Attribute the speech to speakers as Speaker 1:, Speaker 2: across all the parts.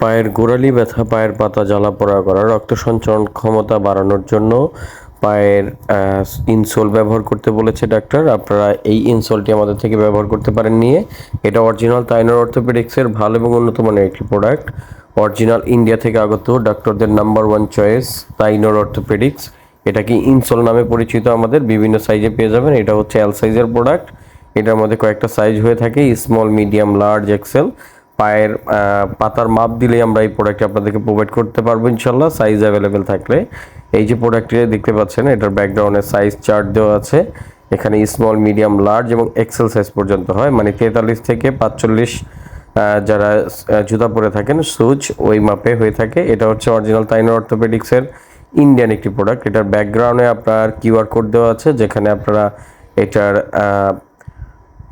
Speaker 1: পায়ের গোড়ালি ব্যথা, পায়ের পাতা জ্বালা পোড়া করা, রক্ত সঞ্চালন ক্ষমতা বাড়ানোর জন্য পায়ের ইনসোল ব্যবহার করতে বলেছে ডাক্তার। আপনারা এই ইনসোলটি আমাদের থেকে ব্যবহার করতে পারেন নিয়ে। এটা অরিজিনাল তাইনার অর্থোপেডিক্সের ভালো এবং উন্নত মানের একটি প্রোডাক্ট। অরিজিনাল ইন্ডিয়া থেকে আগত ডাক্তারদের number one choice, Tynor orthopaedics. এটা কি ইনসোল নামে পরিচিত আমাদের? বিভিন্ন সাইজে পেয়ে যাবেন। এটা হচ্ছে এল সাইজের প্রোডাক্ট। এটার মধ্যে কয়েকটা সাইজ হয়ে থাকে। Small, medium, large, XL. পায়ের পাতার মাপ দিলেই আমরা এই প্রোডাক্টটি আপনাদেরকে প্রোভাইড করতে পারব, ইনশাল্লাহ। সাইজ অ্যাভেলেবেল থাকলে। এই যে প্রোডাক্টটি দেখতে পাচ্ছেন, এটার ব্যাকগ্রাউন্ডে সাইজ চার্ট দেওয়া আছে। এখানে স্মল মিডিয়াম লার্জ এবং এক্সেল সাইজ পর্যন্ত হয়। মানে তেতাল্লিশ থেকে পাঁচচল্লিশ যারা জুতা পরে থাকেন, সুচ ওই মাপে হয়ে থাকে। এটা হচ্ছে অরিজিনাল তাইনো অর্থোপেডিক্সের ইন্ডিয়ান একটি প্রোডাক্ট এটার ব্যাকগ্রাউন্ডে আপনার কিউআর কোড দেওয়া আছে, যেখানে আপনারা এটার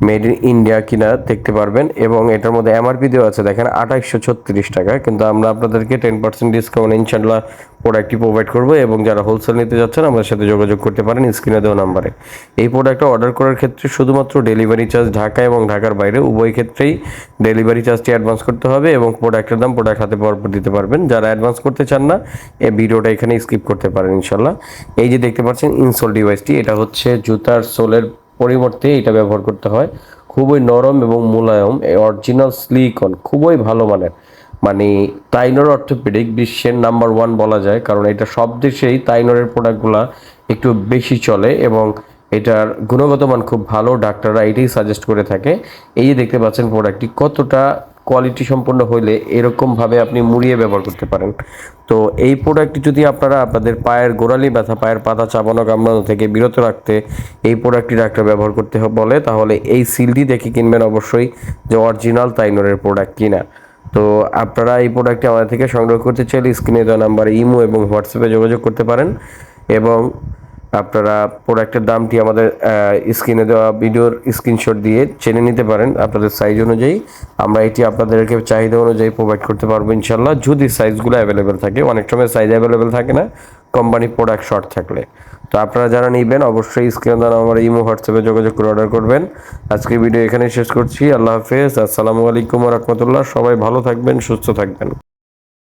Speaker 1: মেড ইন ইন্ডিয়া কিনা দেখতে পারবেন, এবং এটার মধ্যে এমআরপি দেওয়া আছে, দেখেন আঠাইশশো ছত্রিশ টাকা। কিন্তু আমরা আপনাদেরকে টেন পার্সেন্ট ডিসকাউন্ট ইনশাল্লাহ প্রোডাক্টটি প্রোভাইড করব, এবং যারা হোলসেল নিতে যাচ্ছেন, আমাদের সাথে যোগাযোগ করতে পারেন স্ক্রিনে দেওয়া নাম্বারে। এই প্রোডাক্টটা অর্ডার করার ক্ষেত্রে শুধুমাত্র ডেলিভারি চার্জ ঢাকা এবং ঢাকার বাইরে, উভয় ক্ষেত্রেই ডেলিভারি চার্জটি অ্যাডভান্স করতে হবে, এবং প্রোডাক্টের দাম প্রোডাক্ট হাতে পাওয়ার পর দিতে পারবেন। যারা অ্যাডভান্স করতে চান না, এই ভিডিওটা এখানে স্কিপ করতে পারেন ইনশাল্লাহ এই যে দেখতে পাচ্ছেন ইনসোল ডিভাইসটি এটা হচ্ছে জুতার সোলের পরিবর্তে এটা ব্যবহার করতে হয়। খুবই নরম এবং মোলায়ম। অরিজিনাল স্লিকন খুবই ভালো মানের। মানে তাইনর অর্থোপেডিক বিশ্বের নাম্বার ওয়ান বলা যায়। কারণ এটা সব দেশেই তাইনরের প্রোডাক্টগুলো একটু বেশি চলে এবং এটার গুণগত মান খুব ভালো। ডাক্তাররা এটাই সাজেস্ট করে থাকে। এই যে দেখতে পাচ্ছেন প্রোডাক্টটি কতটা কোয়ালিটি সম্পন্ন হইলে এরকমভাবে আপনি মুড়িয়ে ব্যবহার করতে পারেন। তো এই প্রোডাক্টটি যদি আপনারা আপনাদের পায়ের গোড়ালি ব্যথা পায়ের পাতা চাবানো কামড়ানো থেকে বিরত রাখতে এই প্রোডাক্টটি ডাক্তার ব্যবহার করতে বলে, তাহলে এই সিলটি দেখে কিনবেন অবশ্যই যে অরিজিনাল তাইনোরের প্রোডাক্ট কিনা। তো আপনারা এই প্রোডাক্টটি আমাদের থেকে সংগ্রহ করতে চাইলে স্ক্রিনে দেওয়া নাম্বারে ইমো এবং হোয়াটসঅ্যাপে যোগাযোগ করতে পারেন এবং আপনারা প্রোডাক্টের দামটি আমাদের স্ক্রিনে দেওয়া ভিডিওর স্ক্রিনশট দিয়ে চেনে নিতে পারেন আপনাদের সাইজ অনুযায়ী। আমরা এটি আপনাদেরকে চাহিদা অনুযায়ী প্রোভাইড করতে পারব ইনশাল্লাহ যদি সাইজগুলো অ্যাভেলেবেল থাকে। অনেক সময় সাইজ অ্যাভেলেবেল থাকে না কোম্পানি প্রোডাক্ট শর্ট থাকলে। তো আপনারা যারা নিবেন, অবশ্যই স্ক্রিনে দেওয়া আমার ইমো হোয়াটসঅ্যাপে যোগাযোগ করে অর্ডার করবেন। আজকে ভিডিও এখানেই শেষ করছি। আল্লাহ হাফেজ। আসসালামু আলাইকুম রহমতুল্লাহ। সবাই ভালো থাকবেন, সুস্থ থাকবেন।